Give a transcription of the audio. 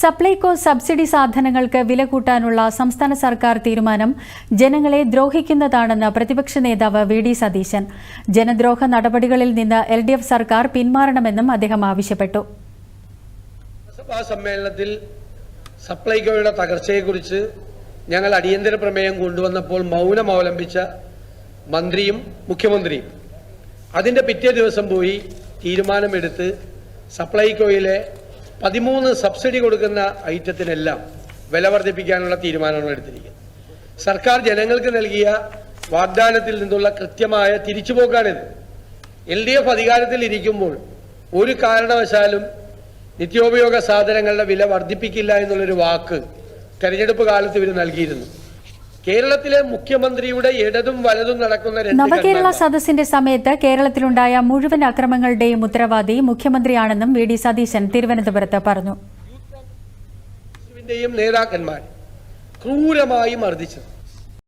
Supplyco subsidy സാധനങ്ങൾക്ക് വില കൂട്ടാനുള്ള സംസ്ഥാന സർക്കാർ തീരുമാനം ജനങ്ങളെ ദ്രോഹിക്കുന്നതാണെന്ന് പ്രതിപക്ഷ നേതാവ് വി ഡി സതീശൻ. ജനദ്രോഹ നടപടികളിൽ നിന്ന് എൽ ഡി എഫ് സർക്കാർ പിന്മാറണമെന്നും അദ്ദേഹം ആവശ്യപ്പെട്ടു. സമ്മേളനത്തിൽ സപ്ലൈകോയുടെ തകർച്ചയെക്കുറിച്ച് ഞങ്ങൾ അടിയന്തര പ്രമേയം കൊണ്ടുവന്നപ്പോൾ മൗനം അവലംബിച്ച മന്ത്രിയും മുഖ്യമന്ത്രിയും. അതിന്റെ പിറ്റേ ദിവസം പോയി തീരുമാനമെടുത്ത് സപ്ലൈകോയിലെ പതിമൂന്ന് സബ്സിഡി കൊടുക്കുന്ന ഐറ്റത്തിനെല്ലാം വില വർദ്ധിപ്പിക്കാനുള്ള തീരുമാനമാണ് എടുത്തിരിക്കുന്നത് സർക്കാർ ജനങ്ങൾക്ക് നൽകിയ വാഗ്ദാനത്തിൽ നിന്നുള്ള കൃത്യമായ തിരിച്ചുപോക്കാണിത്. എൽ ഡി എഫ് അധികാരത്തിൽ ഇരിക്കുമ്പോൾ ഒരു കാരണവശാലും നിത്യോപയോഗ സാധനങ്ങളുടെ വില വർദ്ധിപ്പിക്കില്ല എന്നുള്ളൊരു വാക്ക് തെരഞ്ഞെടുപ്പ് കാലത്ത് ഇവർ നൽകിയിരുന്നു. കേരളത്തിലെ മുഖ്യമന്ത്രിയുടെ ഇടതും വലതും നടക്കുന്ന നവകേരള സദസ്സിന്റെ സമയത്ത് കേരളത്തിലുണ്ടായ മുഴുവൻ അക്രമങ്ങളുടെയും ഉത്തരവാദി മുഖ്യമന്ത്രിയാണെന്നും വി ഡി സതീശൻ തിരുവനന്തപുരത്ത് പറഞ്ഞു. നേതാക്കന്മാർ ക്രൂരമായി മർദ്ദിച്ചത്.